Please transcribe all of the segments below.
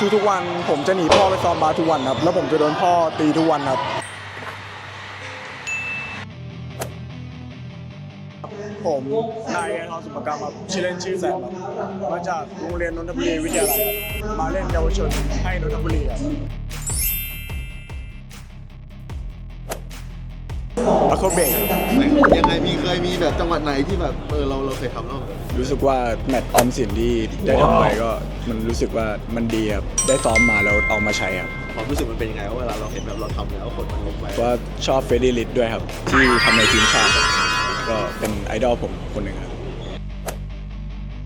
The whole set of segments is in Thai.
ทุกๆวัน ผมจะหนีพ่อไปซ้อมบาสทุกวันครับ แล้วผมจะโดนพ่อตีทุกวันครับ ผมนายทองสุปกรรมครับชื่อเล่นชื่อแซมครับมาจากโรงเรียนนนทบุรีวิทยาลัยครับมาเล่นเยาวชนให้นนทบุรีครับ อะโคเบกยังไงมีเคยมีแบบจังหวัดไหนที่แบบเออเราเราเคยทำแล้วรู้สึกว่าแมตช์ออมสินที่ได้ทำไปก็มันรู้สึกว่ามันดีครับได้ซ้อมมาแล้วเอามาใช้ครับความรู้สึกมันเป็นยังไงว่าเวลาเราเห็นแบบเราทำแล้วคนมันลงไปว่าชอบเฟรดดี้ลิดด้วยครับ ที่ทำในทีมชาติครับก็เป็นไอดอลผมคนหนึ่งครับ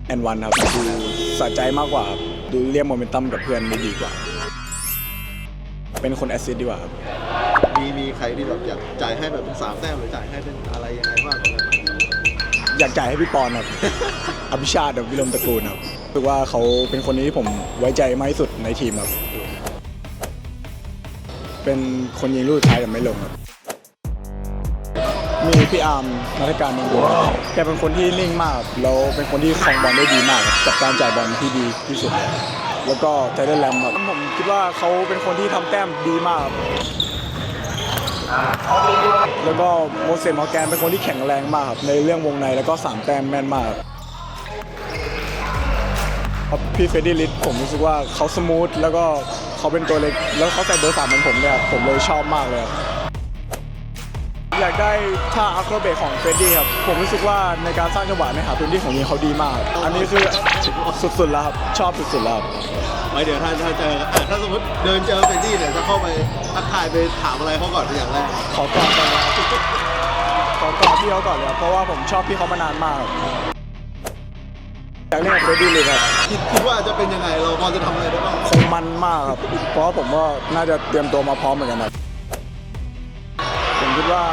แอนวันครับดูสะใจมากกว่าครับดูเรียกโมเมนตัมกับเพื่อนได้ดีกว่า เป็นคนแอสซิสต์ดีกว่าครับ มีมีใครที่แบบอยากจ่ายให้แบบเป็นสามแต้มหรือจ่ายให้เป็นอะไรยังไงบ้างอะไรบ้างอยากจ่ายให้พี่ปอนครับ อภิชาติกับวิลมตระกูลครับรู้สึกว่าเขาเป็นคนนี้ที่ผมไว้ใจมากที่สุดในทีมครับ เป็นคนยิงลูกสุดท้ายแต่ไม่ลงครับ มีพี่อาร์มนักการเมืองบุญครับแกเป็นคนที่นิ่งมากครับแล้วเป็นคนที่ครองบอลได้ดีมากครับกับการจ่ายบอลที่ดีที่สุดเลยแล้วก็ไทเดนแลมครับผมคิดว่าเขาเป็นคนที่ทำแต้มดีมากครับ แล้วก็โมเสสมอแกนเป็นคนที่แข็งแรงมากครับในเรื่องวงในแล้วก็สามแต้มแม่นมากครับพี่เฟรดดี้ลิสผมรู้สึกว่าเขาสมูทแล้วก็เขาเป็นตัวเล็กแล้วเขาใส่เบอร์สามเหมือนผมเนี่ยผมเลยชอบมากเลยครับอยากได้ท่าอัคโรเบตของเฟรดดี้ครับผมรู้สึกว่าในการสร้างจังหวะในหาพื้นที่ของยิงเขาดีมาก อันนี้คือสุดๆแล้วครับชอบสุดๆแล้ว ไว้เดี๋ยวถ้าถ้าเจออะถ้าสมมติเดินเจอเฟรดดี้เนี่ยจะเข้าไปทักทายไปถามอะไรเขาก่อนเป็นอย่างแรกขอกอดก่อนเลยครับขอกอดพี่เขาก่อนเลยครับเพราะว่าผมชอบพี่เขามานานมากครับอยากเล่นกับเฟรดดี้เลยครับคิดคิดว่าจะเป็นยังไงเราพอจะทำอะไรได้บ้างคงมันมากครับเพราะว่าผมก็น่าจะเตรียมตัวมาพร้อมเหมือนกันครับผมคิดว่า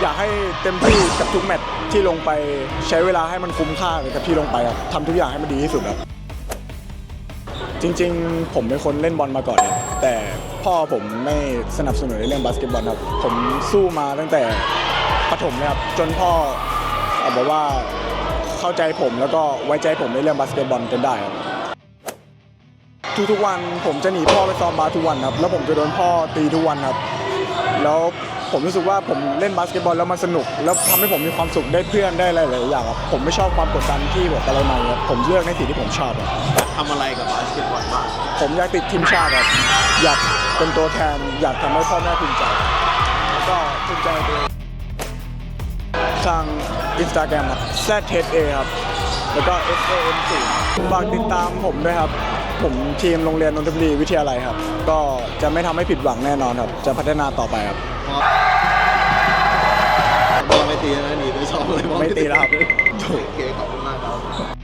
อยากให้เต็มที่กับทุกแมตช์ที่ลงไปใช้เวลาให้มันคุ้มค่ากับที่ลงไปครับทำทุกอย่างให้มันดีที่สุดครับ จริงๆ ผมเป็นคนเล่นบอลมาก่อนครับแต่พ่อผมไม่สนับสนุนในเรื่องบาสเกตบอลครับ ผมสู้มาตั้งแต่ประถมเลยครับจนพ่อบอกว่าเข้าใจผมแล้วก็ไว้ใจผมในเรื่องบาสเกตบอลจนได้ครับทุกๆวันผมจะหนีพ่อไปซ้อมบาสทุกวันครับแล้วผมจะโดนพ่อตีทุกวันครับแล้ว ผมรู้สึกว่าผมเล่นบาสเกตบอลแล้วมันสนุก แล้วทำให้ผมมีความสุขได้เพื่อนได้หลายๆอย่างครับผมไม่ชอบความกดดันที่แบบอะไรมาครับผมเลือกในสิ่งที่ผมชอบครับอยากทำอะไรกับบาสเกตบอลบ้างผมอยากติดทีมชาติครับอยากเป็นตัวแทนอยากทำให้พ่อแม่ภูมิใจแล้วก็ภูมิใจในตัวเองทางอินสตาแกรมครับ z h a ครับแล้วก็ s a n 4ฝากติดตามผมด้วยครับผมทีมโรงเรียนนนทบุรีวิทยาลัยครับ ก็จะไม่ทำให้ผิดหวังแน่นอนครับ จะพัฒนาต่อไปครับบอล ไม่ตีนะหนีไม่ชอบเลยไม่ตีแล้วรับ โอเคขอบคุณมากครับ